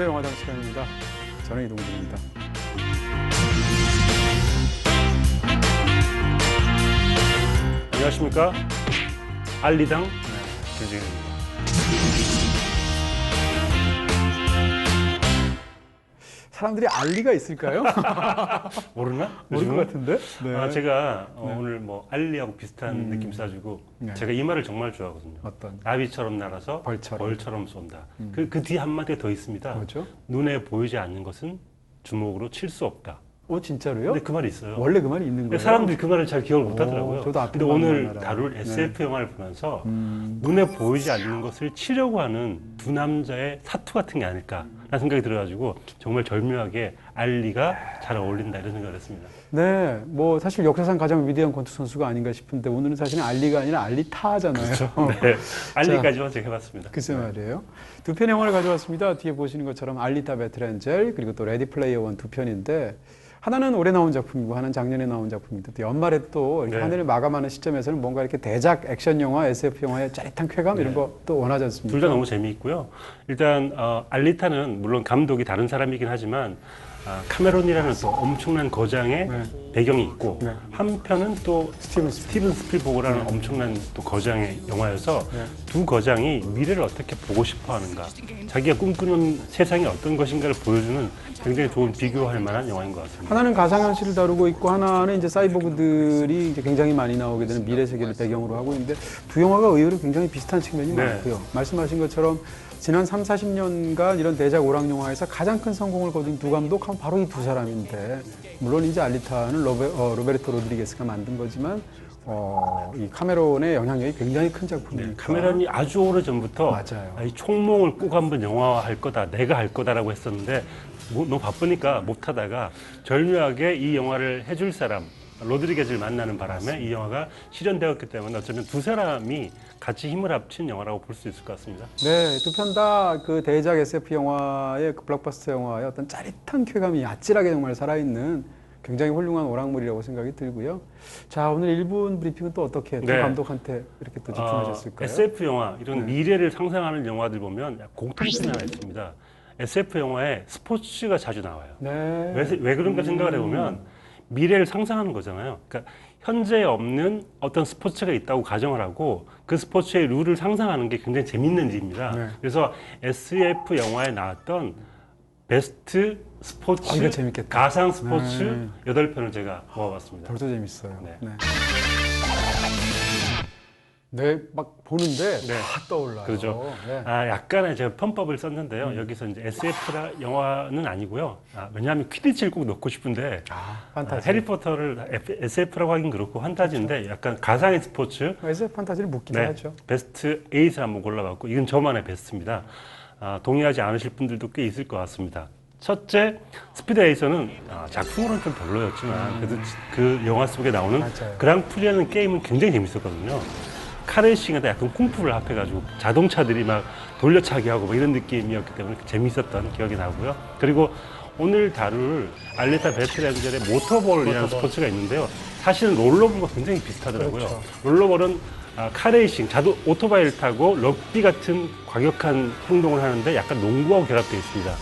안녕하세요. 영화당 시간입니다. 저는 이동준입니다. 안녕하십니까 알리당 김지현입니다. 사람들이 알 리가 있을까요? 모르나? 모를 것 요즘은? 같은데. 네. 아, 제가 어, 오늘 뭐 알리하고 비슷한 느낌 싸주고 네. 제가 이 말을 정말 좋아하거든요. 어떤 나비처럼 날아서 벌처럼. 쏜다. 그그뒤 한마디가 더 있습니다. 뭐죠? 눈에 보이지 않는 것은 주먹으로 칠 수 없다. 어 진짜로요? 근데 그 말이 있어요. 원래 그 말이 있는 근데 거예요? 사람들이 그 말을 잘 기억을 못 오, 하더라고요. 저도 앞에 근데 오늘 알아요. 다룰 네. SF 영화를 보면서 음, 눈에 보이지 않는 것을 치려고 하는 두 남자의 사투 같은 게 아닐까 라는 생각이 들어가지고 정말 절묘하게 알리가 잘 어울린다 이런 생각을 했습니다. 네, 뭐 사실 역사상 가장 위대한 권투 선수가 아닌가 싶은데 오늘은 사실은 알리가 아니라 알리타잖아요. 네, 알리까지만 제가 해봤습니다. 글쎄 말이에요. 두 편의 영화를 가져왔습니다. 뒤에 보시는 것처럼 알리타 배틀엔젤 그리고 또 레디 플레이어 원 두 편인데 하나는 올해 나온 작품이고 하나는 작년에 나온 작품인데 또 연말에 또 이렇게 네. 한 해를 마감하는 시점에서는 뭔가 이렇게 대작 액션 영화, SF 영화의 짜릿한 쾌감 이런 거 또 원하지 않습니까? 둘 다 너무 재미있고요. 일단 어, 알리타는 물론 감독이 다른 사람이긴 하지만 아, 카메론이라는 또 엄청난 거장의 네. 배경이 있고 네. 한편은 또 스티븐 스티븐 스필버그라는 엄청난 또 거장의 영화여서 네. 두 거장이 미래를 어떻게 보고 싶어 하는가 자기가 꿈꾸는 세상이 어떤 것인가를 보여주는 굉장히 좋은 비교할 만한 영화인 것 같습니다. 하나는 가상현실을 다루고 있고 하나는 이제 사이보그들이 이제 굉장히 많이 나오게 되는 미래 세계를 배경으로 하고 있는데 두 영화가 의외로 굉장히 비슷한 측면이 네. 많고요. 말씀하신 것처럼 지난 3, 40년간 이런 대작 오락 영화에서 가장 큰 성공을 거둔 두 감독 바로 이 두 사람인데 물론 이제 알리타는 로베, 어, 로베르토 로드리게스가 만든 거지만 어, 이 카메론의 영향력이 굉장히 큰 작품이니까 네, 카메론이 아주 오래 전부터 맞아요. 이 총몽을 꼭 한번 영화화할 거다, 내가 할 거다라고 했었는데 뭐, 너무 바쁘니까 못 하다가 절묘하게 이 영화를 해줄 사람 로드리게즈를 만나는 바람에 이 영화가 실현되었기 때문에 어쩌면 두 사람이 같이 힘을 합친 영화라고 볼 수 있을 것 같습니다. 네, 두 편 다 그 대작 SF 영화의 그 블록버스터 영화의 어떤 짜릿한 쾌감이 아찔하게 정말 살아있는 굉장히 훌륭한 오락물이라고 생각이 들고요. 자, 오늘 1분 브리핑은 또 어떻게 두 네. 감독한테 이렇게 또 집중하셨을까요? 어, SF 영화 이런 네. 미래를 상상하는 영화들 보면 공통점이 하나 있습니다. SF 영화에 스포츠가 자주 나와요. 네. 왜, 왜 그런가 생각을 해보면 미래를 상상하는 거잖아요. 그러니까 현재 없는 어떤 스포츠가 있다고 가정을 하고 그 스포츠의 룰을 상상하는 게 굉장히 재밌는 일입니다. 네. 그래서 SF 영화에 나왔던 베스트 스포츠 아. 가상 스포츠 네. 여덟 편을 제가 모아봤습니다. 벌써 재밌어요. 네. 네. 네, 막 보는데 네. 다 떠올라요. 그렇죠. 네. 아, 약간의 제가 편법을 썼는데요. 음. 여기서 이제 SF라 영화는 아니고요. 아, 왜냐하면 퀴디치를 꼭 넣고 싶은데 아, 아, 판타지. 해리포터를 SF라고 하긴 그렇고 판타지인데 약간 가상의 스포츠 SF 판타지를 묻기도 네, 하죠. 베스트 8을 한번 골라봤고 이건 저만의 베스트입니다. 아, 동의하지 않으실 분들도 꽤 있을 것 같습니다. 첫째, 스피드 레이서는 아, 작품으로는 좀 별로였지만 그래도 그 영화 속에 나오는 맞아요. 그랑프리라는 게임은 굉장히 재밌었거든요. 카레이싱에다 약간 쿵푸를 합해가지고 자동차들이 막 돌려차기 하고 뭐 이런 느낌이었기 때문에 재밌었던 기억이 나고요. 그리고 오늘 다룰 알레타 배틀엔젤의 모터볼이라는 스포츠가 있는데요. 사실은 롤러볼과 굉장히 비슷하더라고요. 그렇죠. 롤러볼은 아, 카레이싱, 자도 오토바이를 타고 럭비 같은 과격한 행동을 하는데 약간 농구하고 결합되어 있습니다.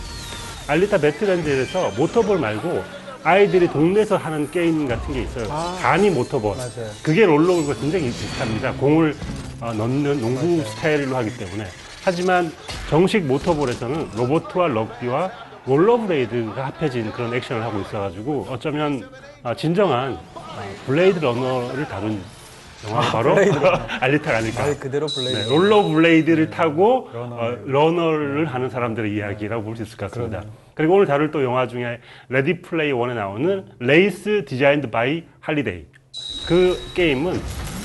알리타 배틀엔젤에서 모터볼 말고 아이들이 동네에서 하는 게임 같은 게 있어요. 아. 간이 모터볼. 맞아요. 그게 롤러볼과 굉장히 비슷합니다. 공을 어, 넣는 농구. 스타일로 하기 때문에. 하지만 정식 모터볼에서는 로보트와 럭비와 롤러브레이드가 합해진 그런 액션을 하고 있어가지고 어쩌면 아, 진정한 아, 블레이드 러너를 다룬 영화 가 바로 블레이드 러너. 알리타가 아닐까. 말 그대로 블레이드. 네, 롤러 블레이드를 타고 러너. 어, 러너를 하는 사람들의 이야기라고 볼 수 있을 것 같습니다. 그 리고 오늘 다룰 또 영화 중에 레디 플레이 원에 나오는 레이스 디자인드 바이 할리데이. 그 게임은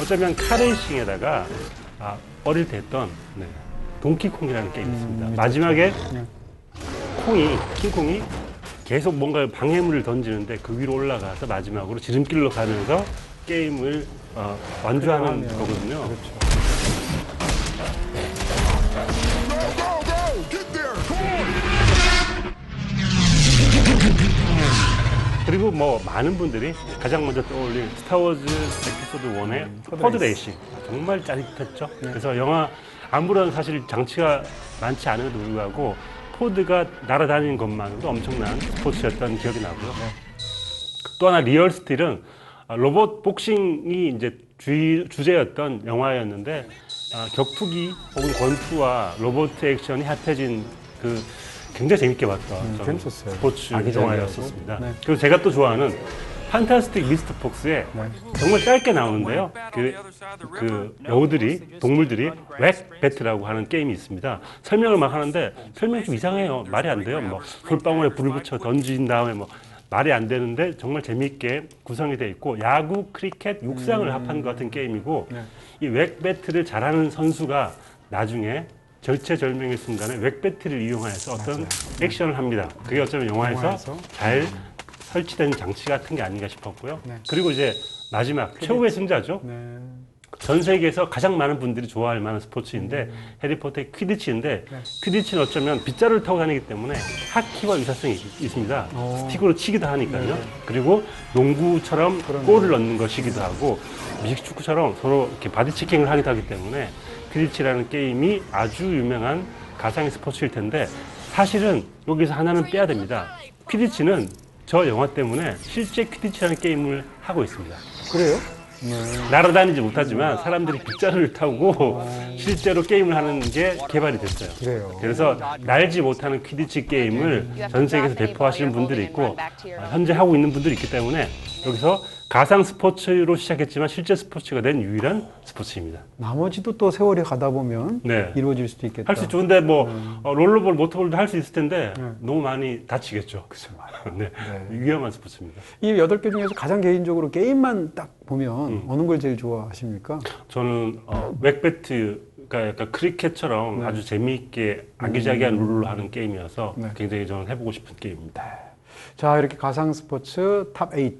어쩌면 카레이싱에다가 아, 어릴 때 했던 네, 동키콩이라는 게임이 있습니다. 마지막에 네. 콩이 킹콩이 계속 뭔가 방해물을 던지는데 그 위로 올라가서 마지막으로 지름길로 가면서 게임을 어, 완주하는 그래요. 거거든요. 그렇죠. 그리고 뭐 많은 분들이 가장 먼저 떠올릴 스타워즈 에피소드 1의 퍼드 퍼드 레이싱. 레이싱 정말 짜릿했죠. 그래서 영화 아무런 사실 장치가 많지 않음에도 불구하고 포드가 날아다니는 것만으로도 엄청난 스포츠였던 기억이 나고요. 또 하나 리얼 스틸은 아, 로봇 복싱이 이제 주, 주제였던 영화였는데 아, 격투기 혹은 권투와 로봇 액션이 합해진 그 굉장히 재밌게 봤던 음, 재밌었어요. 스포츠 아기자기하고. 영화였었습니다. 네. 그리고 제가 또 좋아하는 판타스틱 미스터 폭스에 네. 정말 짧게 나오는데요. 그, 그 여우들이 동물들이 웩 배트라고 하는 게임이 있습니다. 설명을 막 하는데 설명이 좀 이상해요. 말이 안 돼요. 뭐 솔방울에 불을 붙여 던진 다음에 뭐 말이 안 되는데 정말 재미있게 구성이 돼 있고 야구, 크리켓, 육상을 합한 것 같은 게임이고 네. 이웩 배트를 잘하는 선수가 나중에 절체절명의 순간에 웩 배트를 이용해서 어떤 액션을 합니다. 그게 어쩌면 영화에서, 영화에서? 잘 설치된 장치 같은 게 아닌가 싶었고요. 네. 그리고 이제 마지막 최후의 승자죠. 네. 전 세계에서 가장 많은 분들이 좋아할 만한 스포츠인데 해리포터의 퀴디치인데 네. 퀴디치는 어쩌면 빗자루를 타고 다니기 때문에 하키와 유사성이 있- 있습니다. 어. 스틱으로 치기도 하니까요. 네. 그리고 농구처럼 그러네요. 골을 넣는 것이기도 하고 미식축구처럼 서로 이렇게 바디체킹을 하기도 하기 때문에 퀴디치라는 게임이 아주 유명한 가상의 스포츠일 텐데 사실은 여기서 하나는 빼야 됩니다. 퀴디치는 저 영화 때문에 실제 퀴디치라는 게임을 하고 있습니다. 그래요? 네. 날아다니지 못하지만 사람들이 빗자루를 타고 실제로 게임을 하는 게 개발이 됐어요. 그래요. 그래서 날지 못하는 퀴디치 게임을 전 세계에서 대표하시는 분들이 있고 아, 현재 하고 있는 분들이 있기 때문에 여기서 가상 스포츠로 시작했지만 실제 스포츠가 된 유일한 스포츠입니다. 나머지도 또 세월이 가다 보면 네. 이루어질 수도 있겠다. 할수 좋은데 뭐 어, 롤러볼, 모터볼도 할 수 있을 텐데 네. 너무 많이 다치겠죠. 글쎄 네. 네. 위험한 스포츠입니다. 이 여덟 개 중에서 가장 개인적으로 게임만 딱 보면 음. 어느 걸 제일 좋아하십니까? 저는 어, 웩배트가 약간 크리켓처럼 네. 아주 재미있게 아기자기한 룰로 하는 게임이어서 네. 굉장히 저는 해보고 싶은 게임입니다. 자, 이렇게 가상 스포츠 탑 8.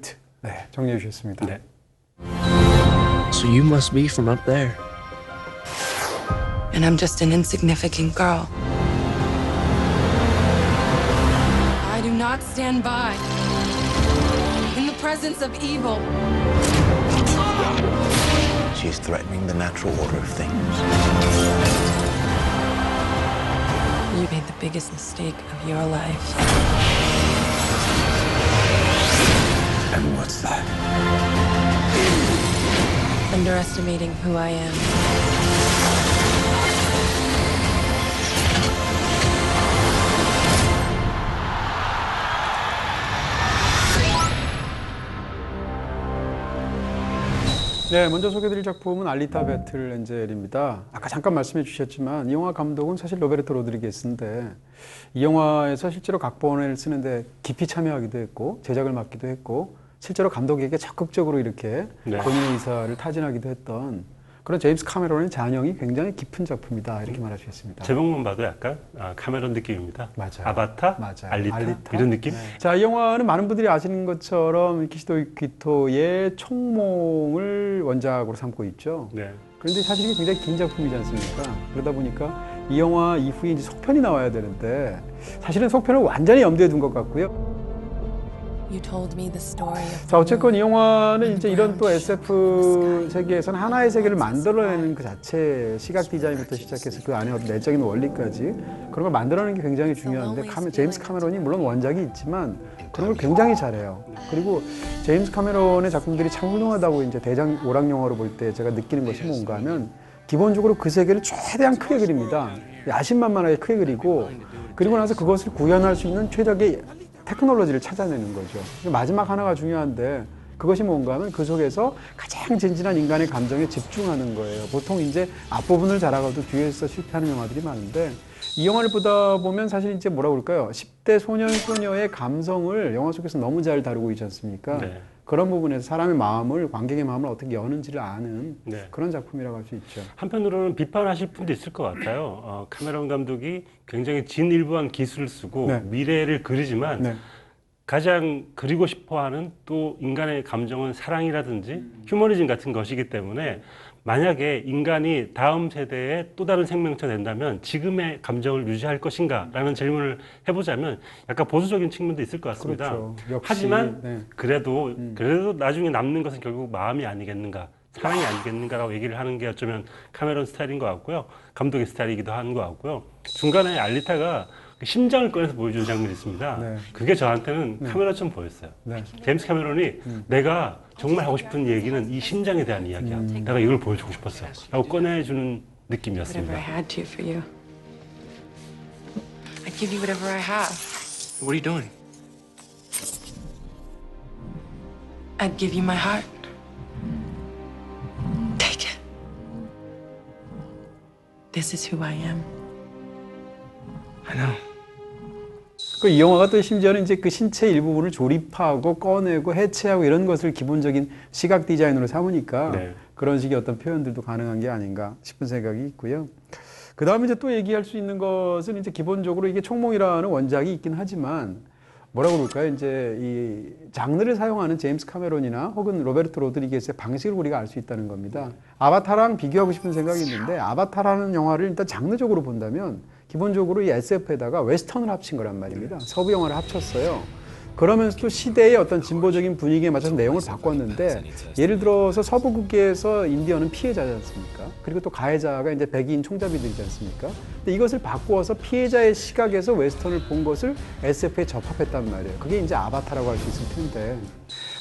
네, 정리해 주셨습니다. 네. So you must be from up there. and I'm just an insignificant girl. I do not stand by in the presence of evil. She's threatening the natural order of things. You made the biggest mistake of your life. And what's that? Underestimating who I am. 네, 먼저 소개드릴 작품은 알리타 배틀 엔젤입니다. 아까 잠깐 말씀해 주셨지만 이 영화 감독은 사실 로베르토 로드리게스인데 이 영화에서 실제로 각본을 쓰는데 깊이 참여하기도 했고 제작을 맡기도 했고 실제로 감독에게 적극적으로 이렇게 네. 본인의 의사를 타진하기도 했던 그런 제임스 카메론의 잔영이 굉장히 깊은 작품이다 이렇게 말할 수 있습니다. 제목만 봐도 약간 아, 카메론 느낌입니다. 맞아요. 아바타, 맞아요. 알리타, 알리타. 이런 느낌? 자, 이 영화는 많은 분들이 아시는 것처럼 키시도 키토의 총몽을 원작으로 삼고 있죠. 네. 그런데 사실 이게 굉장히 긴 작품이지 않습니까? 그러다 보니까 이 영화 이후에 이제 속편이 나와야 되는데 사실은 속편을 완전히 염두에 둔 것 같고요. 자, 어쨌건 이 영화는 이제 이런 또 SF 세계에서는 하나의 세계를 만들어내는 그 자체 시각 디자인부터 시작해서 그 안에 어떤 내적인 원리까지 그런 걸 만들어내는 게 굉장히 중요한데 카메, 제임스 카메론이 물론 원작이 있지만 그런 걸 굉장히 잘해요. 그리고 제임스 카메론의 작품들이 참 훌륭하다고 이제 대장 오락 영화로 볼 때 제가 느끼는 것이 뭔가 하면 기본적으로 그 세계를 최대한 크게 그립니다. 야심만만하게 크게 그리고 그리고 나서 그것을 구현할 수 있는 최적의 테크놀로지를 찾아내는 거죠. 마지막 하나가 중요한데 그것이 뭔가 하면 그 속에서 가장 진진한 인간의 감정에 집중하는 거예요. 보통 이제 앞부분을 잘하고도 뒤에서 실패하는 영화들이 많은데 이 영화를 보다 보면 사실 이제 뭐라 그럴까요? 10대 소년, 소녀의 감성을 영화 속에서 너무 잘 다루고 있지 않습니까? 네. 그런 부분에서 사람의 마음을, 관객의 마음을 어떻게 여는지를 아는 네. 그런 작품이라고 할 수 있죠. 한편으로는 비판하실 분도 있을 것 같아요. 어, 카메론 감독이 굉장히 진일보한 기술을 쓰고 네. 미래를 그리지만 네. 가장 그리고 싶어하는 또 인간의 감정은 사랑이라든지 휴머니즘 같은 것이기 때문에 만약에 인간이 다음 세대의 또 다른 생명체 된다면 지금의 감정을 유지할 것인가 라는 질문을 해보자면 약간 보수적인 측면도 있을 것 같습니다. 그렇죠. 역시, 하지만 네. 그래도 그래도 나중에 남는 것은 결국 마음이 아니겠는가 사랑이 아니겠는가라고 얘기를 하는 게 어쩌면 카메론 스타일인 것 같고요 감독의 스타일이기도 한 것 같고요 중간에 알리타가 그 심장을 꺼내서 보여주는 장면이 있습니다. 네. 그게 저한테는 카메라처럼 보였어요. 네. 제임스 카메론이 내가 정말 하고 싶은 얘기는 이 심장에 대한 이야기야. 내가 이걸 보여주고 싶었어. 라고 꺼내주는 Whatever I 느낌이었습니다. had to for you. I'd give you whatever I have. What are you doing? I'd give you my heart. Take it. This is who I am. I know. 그 이 영화가 또 심지어는 이제 그 신체 일부분을 조립하고 꺼내고 해체하고 이런 것을 기본적인 시각 디자인으로 삼으니까 네. 그런 식의 어떤 표현들도 가능한 게 아닌가 싶은 생각이 있고요. 그 다음에 이제 또 얘기할 수 있는 것은 이제 기본적으로 이게 총몽이라는 원작이 있긴 하지만 뭐라고 그럴까요? 이제 이 장르를 사용하는 제임스 카메론이나 혹은 로베르토 로드리게스의 방식을 우리가 알 수 있다는 겁니다. 아바타랑 비교하고 싶은 생각이 있는데 아바타라는 영화를 일단 장르적으로 본다면 기본적으로 이 SF에다가 웨스턴을 합친 거란 말입니다. 서부 영화를 합쳤어요. 그러면서 또 시대의 어떤 진보적인 분위기에 맞춰서 내용을 바꿨는데 예를 들어서 서부국계에서 인디언은 피해자지 않습니까? 그리고 또 가해자가 이제 백인 총잡이들이지 않습니까? 근데 이것을 바꾸어서 피해자의 시각에서 웨스턴을 본 것을 SF에 접합했단 말이에요. 그게 이제 아바타라고 할 수 있을 텐데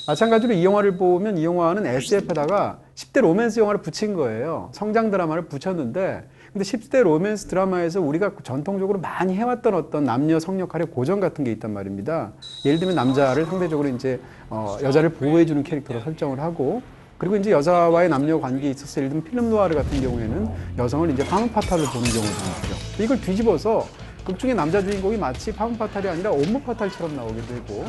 마찬가지로 이 영화를 보면 이 영화는 SF에다가 10대 로맨스 영화를 붙인 거예요. 성장 드라마를 붙였는데 근데 10대 로맨스 드라마에서 우리가 전통적으로 많이 해왔던 어떤 남녀 성역할의 고정 같은 게 있단 말입니다. 예를 들면 남자를 상대적으로 이제 어, 여자를 보호해주는 캐릭터로 설정을 하고 그리고 이제 여자와의 남녀 관계에 있어서 예를 들면 필름 노아르 같은 경우에는 여성을 이제 파문파탈로 보는 경우도 있죠. 이걸 뒤집어서 극 중에 남자 주인공이 마치 파문파탈이 아니라 옴무파탈처럼 나오게 되고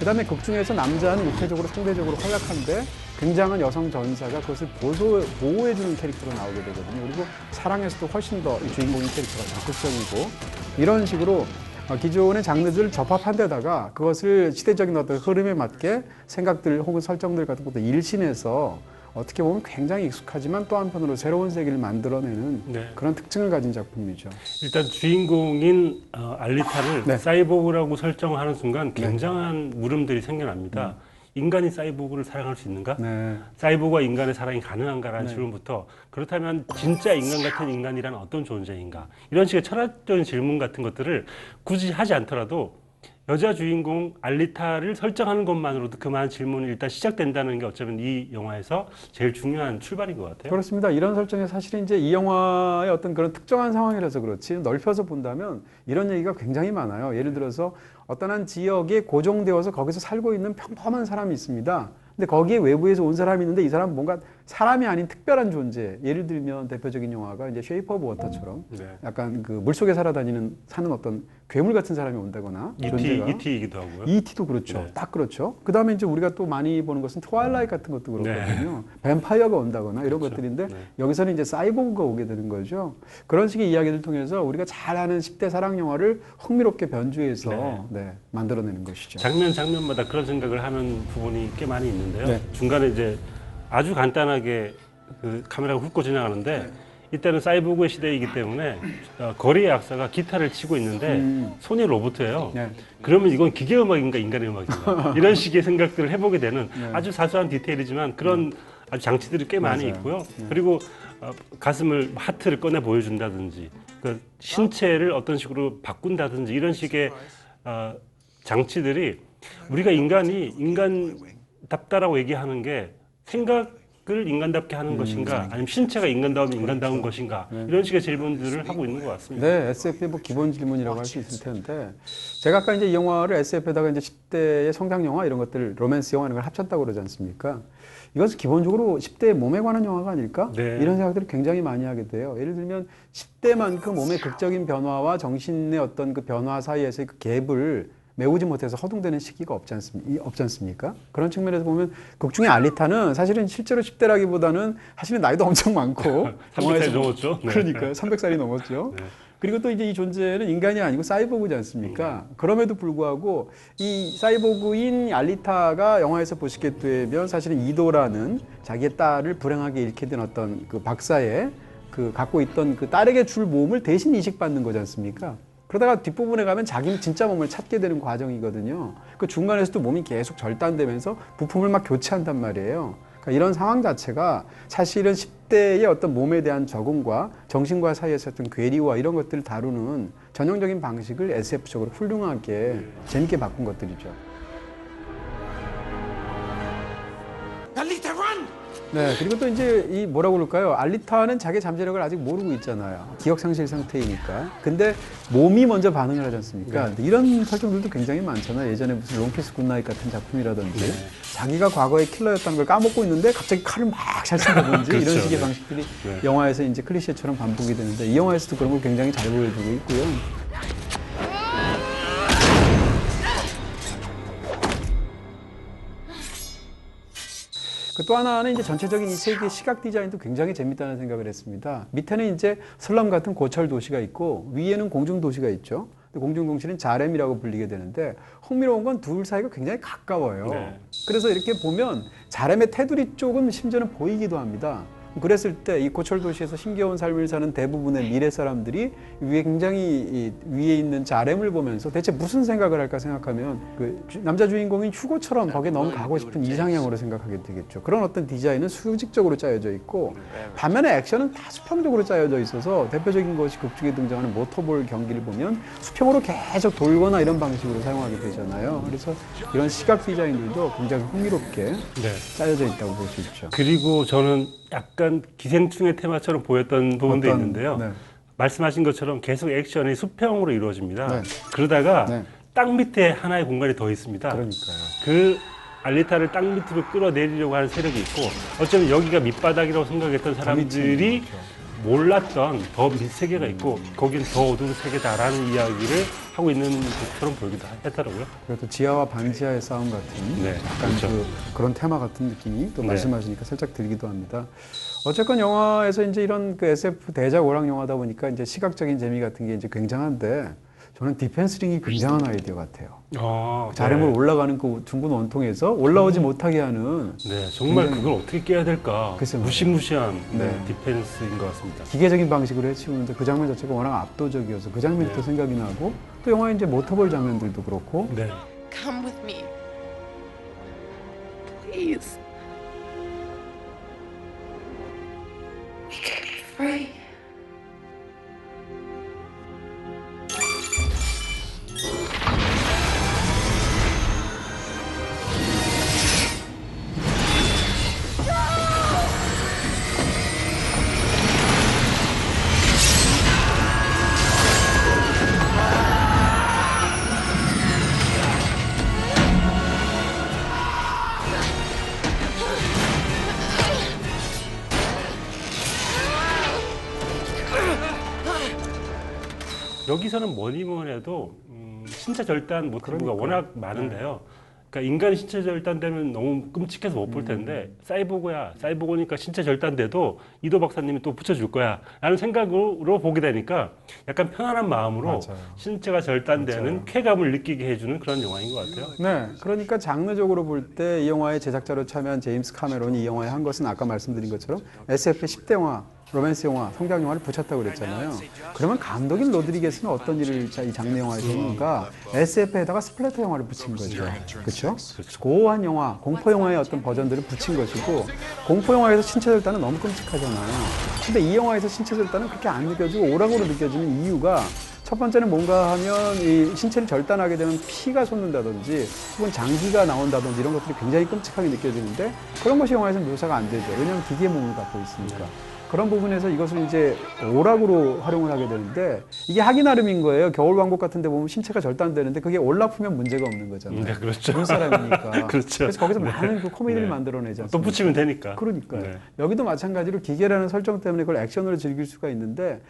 그 다음에 극 중에서 남자는 육체적으로 상대적으로 허약한데 굉장한 여성 전사가 그것을 보소, 보호해주는 캐릭터로 나오게 되거든요. 그리고 사랑에서도 훨씬 더이 주인공인 캐릭터가 적극적이고 이런 식으로 어, 기존의 장르들을 접합한 데다가 그것을 시대적인 어떤 흐름에 맞게 생각들 혹은 설정들 같은 것도 일신해서 어떻게 보면 굉장히 익숙하지만 또 한편으로 새로운 세계를 만들어내는 네. 그런 특징을 가진 작품이죠. 일단 주인공인 어, 알리타를 네. 사이보그라고 설정하는 순간 굉장한 물음들이 생겨납니다. 인간이 사이보그를 사랑할 수 있는가? 네. 사이보그와 인간의 사랑이 가능한가라는 네. 질문부터 그렇다면 진짜 인간 같은 인간이란 어떤 존재인가? 이런 식의 철학적인 질문 같은 것들을 굳이 하지 않더라도 여자 주인공 알리타를 설정하는 것만으로도 그만한 질문이 일단 시작된다는 게 어쩌면 이 영화에서 제일 중요한 출발인 것 같아요. 그렇습니다. 이런 설정이 사실은 이제 이 영화의 어떤 그런 특정한 상황이라서 그렇지 넓혀서 본다면 이런 얘기가 굉장히 많아요. 예를 들어서 어떤 한 지역에 고정되어서 거기서 살고 있는 평범한 사람이 있습니다. 근데 거기에 외부에서 온 사람이 있는데 이 사람은 뭔가 사람이 아닌 특별한 존재. 예를 들면 대표적인 영화가 이제 쉐이프 오브 워터처럼 네. 약간 그 물속에 살아다니는 사는 어떤 괴물 같은 사람이 온다거나 ET, ET이기도 하고요. E.T.도 그렇죠. 네. 딱 그렇죠. 그 다음에 이제 우리가 또 많이 보는 것은 트와일라이트 같은 것도 그렇거든요. 뱀파이어가 온다거나 이런 그렇죠. 것들인데 네. 여기서는 이제 사이보그가 오게 되는 거죠. 그런 식의 이야기를 통해서 우리가 잘 아는 10대 사랑 영화를 흥미롭게 변주해서 네, 만들어내는 것이죠. 장면 장면마다 그런 생각을 하는 부분이 꽤 많이 있는데요. 네. 중간에 이제 아주 간단하게 그 카메라가 훑고 지나가는데 이때는 사이보그의 시대이기 때문에 어, 거리의 악사가 기타를 치고 있는데 음. 손이 로봇이에요. 네. 그러면 이건 기계 음악인가 인간의 음악인가 이런 식의 생각들을 해보게 되는 네. 아주 사소한 디테일이지만 그런 아주 장치들이 꽤 많이 맞아요. 있고요. 그리고 어, 가슴을 하트를 꺼내 보여준다든지 그 신체를 어떤 식으로 바꾼다든지 이런 식의 어, 장치들이 우리가 인간이 인간답다라고 얘기하는 게 생각 을 인간답게 하는 것인가 아니면 신체가 인간다우면 인간다운 것인가 이런 식의 질문들을 하고 있는 것 같습니다. 네, SF의 뭐 기본 질문이라고 할 수 있을 텐데 제가 아까 이제 이 영화를 SF에다가 이제 10대의 성장 영화 이런 것들 로맨스 영화 이런 걸 합쳤다고 그러지 않습니까? 이것은 기본적으로 10대의 몸에 관한 영화가 아닐까? 네. 이런 생각들을 굉장히 많이 하게 돼요. 예를 들면 10대만큼 몸의 극적인 변화와 정신의 어떤 그 변화 사이에서의 그 갭을 메우지 못해서 허둥대는 시기가 없지, 않습니까? 없지 않습니까? 그런 측면에서 보면 극 중에 알리타는 사실은 실제로 10대라기보다는 사실은 나이도 엄청 많고 300살 넘었죠. 네. 그러니까요. 300살이 넘었죠. 네. 그리고 또 이제 이 존재는 인간이 아니고 사이보그지 않습니까? 그럼에도 불구하고 이 사이보그인 알리타가 영화에서 보시게 되면 사실은 이도라는 자기의 딸을 불행하게 잃게 된 어떤 그 박사의 그 갖고 있던 그 딸에게 줄 몸을 대신 이식받는 거지 않습니까? 그러다가 뒷부분에 가면 자기 진짜 몸을 찾게 되는 과정이거든요. 그 중간에서도 몸이 계속 절단되면서 부품을 막 교체한단 말이에요. 그러니까 이런 상황 자체가 사실은 10대의 어떤 몸에 대한 적응과 정신과 사이에서 어떤 괴리와 이런 것들을 다루는 전형적인 방식을 SF적으로 훌륭하게 재밌게 바꾼 것들이죠. 네, 그리고 또 이제 이 뭐라고 그럴까요? 알리타는 자기 잠재력을 아직 모르고 있잖아요. 기억 상실 상태이니까. 근데 몸이 먼저 반응을 하지 않습니까? 근데 이런 설정들도 굉장히 많잖아요. 예전에 무슨 롱피스 굿나잇 같은 작품이라든지 자기가 과거에 킬러였다는 걸 까먹고 있는데 갑자기 칼을 막잘 쓴다든지 이런 그렇죠, 식의 네. 방식들이 네. 영화에서 이제 클리셰처럼 반복이 되는데 이 영화에서도 그런 걸 굉장히 잘 보여주고 있고요. 또 하나는 이제 전체적인 이 세계 시각 디자인도 굉장히 재밌다는 생각을 했습니다. 밑에는 이제 슬럼 같은 고철 도시가 있고 위에는 공중 도시가 있죠. 공중 도시는 자렘이라고 불리게 되는데 흥미로운 건 둘 사이가 굉장히 가까워요. 네. 그래서 이렇게 보면 자렘의 테두리 쪽은 심지어는 보이기도 합니다. 그랬을 때 이 고철 도시에서 힘겨운 삶을 사는 대부분의 미래 사람들이 위에 굉장히 이 위에 있는 자렘을 보면서 대체 무슨 생각을 할까 생각하면 그 주- 남자 주인공인 휴고처럼 거기에 너무 가고 싶은 이상형으로 생각하게 되겠죠. 그런 어떤 디자인은 수직적으로 짜여져 있고 반면에 액션은 다 수평적으로 짜여져 있어서 대표적인 것이 극중에 등장하는 모터볼 경기를 보면 수평으로 계속 돌거나 이런 방식으로 사용하게 되잖아요. 그래서 이런 시각 디자인들도 굉장히 흥미롭게 네. 짜여져 있다고 볼 수 있죠. 그리고 저는 약간 기생충의 테마처럼 보였던 부분도 어떤- 있는데요. 네. 말씀하신 것처럼 계속 액션이 수평으로 이루어집니다. 네. 그러다가 네. 땅 밑에 하나의 공간이 더 있습니다. 그러니까요. 그 알리타를 땅 밑으로 끌어내리려고 하는 세력이 있고 어쩌면 여기가 밑바닥이라고 생각했던 사람들이 몰랐던 더 밑세계가 있고 거긴 더 어두운 세계다라는 이야기를 하고 있는 것처럼 보이기도 했더라고요. 그래도 지하와 반지하의 싸움 같은 네, 약간 그렇죠. 그 그런 테마 같은 느낌이 또 네. 말씀하시니까 살짝 들기도 합니다. 어쨌건 영화에서 이제 이런 그 SF 대작 오락 영화다 보니까 이제 시각적인 재미 같은 게 이제 굉장한데 저는 디펜스링이 굉장한 음. 아이디어 같아요. 아, 자렴을 네. 올라가는 그 중군 원통에서 올라오지 음. 못하게 하는. 네, 정말 그걸 어떻게 깨야 될까. 글쎄 무시무시한 네, 네. 디펜스인 것 같습니다. 기계적인 방식으로 해치우는데 그 장면 자체가 워낙 압도적이어서 그 장면부터 네. 생각이 나고 또 영화에 이제 모터볼 장면들도 그렇고. 네. Come with me, please. Right. 여기서는 뭐니 뭐니 해도 음, 신체 절단 모티브가 워낙 많은데요. 그러니까 인간이 신체 절단되면 너무 끔찍해서 못 볼 텐데 사이보그야. 사이보그니까 신체 절단돼도 이도 박사님이 또 붙여줄 거야. 라는 생각으로 보게 되니까 약간 편안한 마음으로 맞아요. 신체가 절단되는 쾌감을 느끼게 해주는 그런 영화인 것 같아요. 네, 그러니까 장르적으로 볼 때 이 영화의 제작자로 참여한 제임스 카메론이 이 영화에 한 것은 아까 말씀드린 것처럼 SF의 10대 영화, 로맨스 영화, 성장 영화를 붙였다고 그랬잖아요. 그러면 감독인 로드리게스는 어떤 일을 자- 이 장르 영화에서 했는가? SF에다가 스플래터 영화를 붙인 거죠. 그렇죠? 고어한 영화, 공포 영화의 어떤 버전들을 붙인 것이고 공포 영화에서 신체 절단은 너무 끔찍하잖아요. 근데 이 영화에서 신체 절단은 그렇게 안 느껴지고 오락으로 느껴지는 이유가 첫 번째는 뭔가 하면 이 신체를 절단하게 되면 피가 솟는다든지 혹은 장기가 나온다든지 이런 것들이 굉장히 끔찍하게 느껴지는데 그런 것이 영화에서는 묘사가 안 되죠. 왜냐하면 기계 몸을 갖고 있으니까. 그런 부분에서 이것을 이제 오락으로 활용을 하게 되는데 이게 하기 나름인 거예요. 겨울왕국 같은 데 보면 신체가 절단되는데 그게 올라프면 문제가 없는 거잖아요. 네, 그렇죠. 눈사람이니까. 그렇죠. 래서 거기서 네. 많은 그 코미디를 네. 만들어내지 않습니까? 또 붙이면 되니까. 그러니까요. 네. 여기도 마찬가지로 기계라는 설정 때문에 그걸 액션으로 즐길 수가 있는데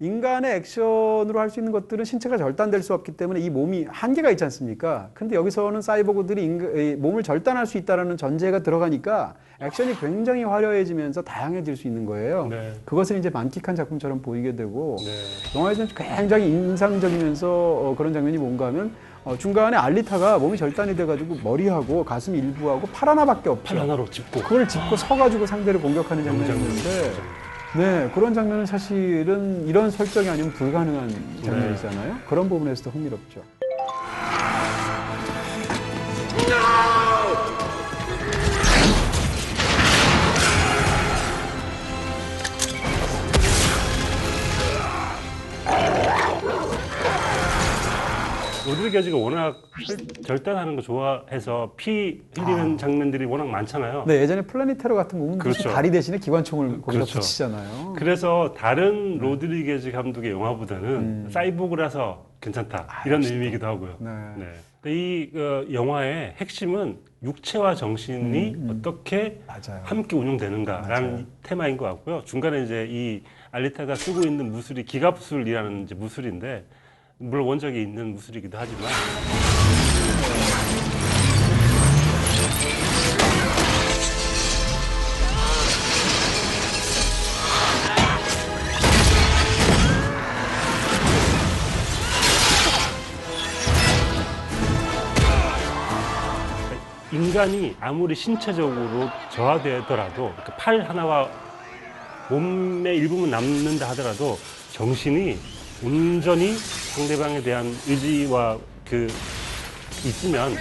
인간의 액션으로 할 수 있는 것들은 신체가 절단될 수 없기 때문에 이 몸이 한계가 있지 않습니까? 근데 여기서는 사이보그들이 인간- 이 몸을 절단할 수 있다는 전제가 들어가니까 액션이 굉장히 화려해지면서 다양해질 수 있는 거예요. 네. 그것을 이제 만끽한 작품처럼 보이게 되고 네. 영화에서는 굉장히 인상적이면서 어, 그런 장면이 뭔가 하면 어, 중간에 알리타가 몸이 절단이 돼가지고 머리하고 가슴 일부하고 팔 하나밖에 없죠. 팔 하나로 짚고. 그걸 짚고 서가지고 상대를 공격하는 장면이었는데 네 그런 장면은 사실은 이런 설정이 아니면 불가능한 장면이잖아요. 그런 부분에서도 흥미롭죠. 로드리게즈가 워낙 혈- 절단하는 거 좋아해서 피 흘리는 장면들이 워낙 많잖아요. 네, 예전에 플래닛 테러 같은 거 보면 그렇죠. 다리 대신에 기관총을 거기다 그렇죠. 붙이잖아요. 그래서 다른 로드리게즈 감독의 영화보다는 사이보그라서 괜찮다 이런 의미이기도 하고요. 네. 네. 이 어, 영화의 핵심은 육체와 정신이 어떻게 맞아요. 함께 운용되는가라는 테마인 것 같고요. 중간에 이제 이 알리타가 쓰고 있는 무술이 기갑술이라는 이제 무술인데 물론 원작에 있는 무술이기도 하지만. 인간이 아무리 신체적으로 저하되더라도 그팔 하나와 몸의 일부분 남는다 하더라도 정신이 온전히 상대방에 대한 의지와 그 있으면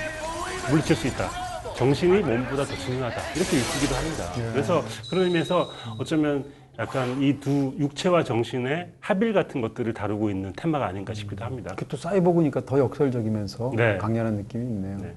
물리칠 수 있다. 정신이 몸보다 더 중요하다. 이렇게 읽기도 합니다. 그래서 그런 의미에서 어쩌면 약간 이 두 육체와 정신의 합일 같은 것들을 다루고 있는 테마가 아닌가 싶기도 합니다. 그게 또 사이보그니까 더 역설적이면서 네. 강렬한 느낌이 있네요. 네.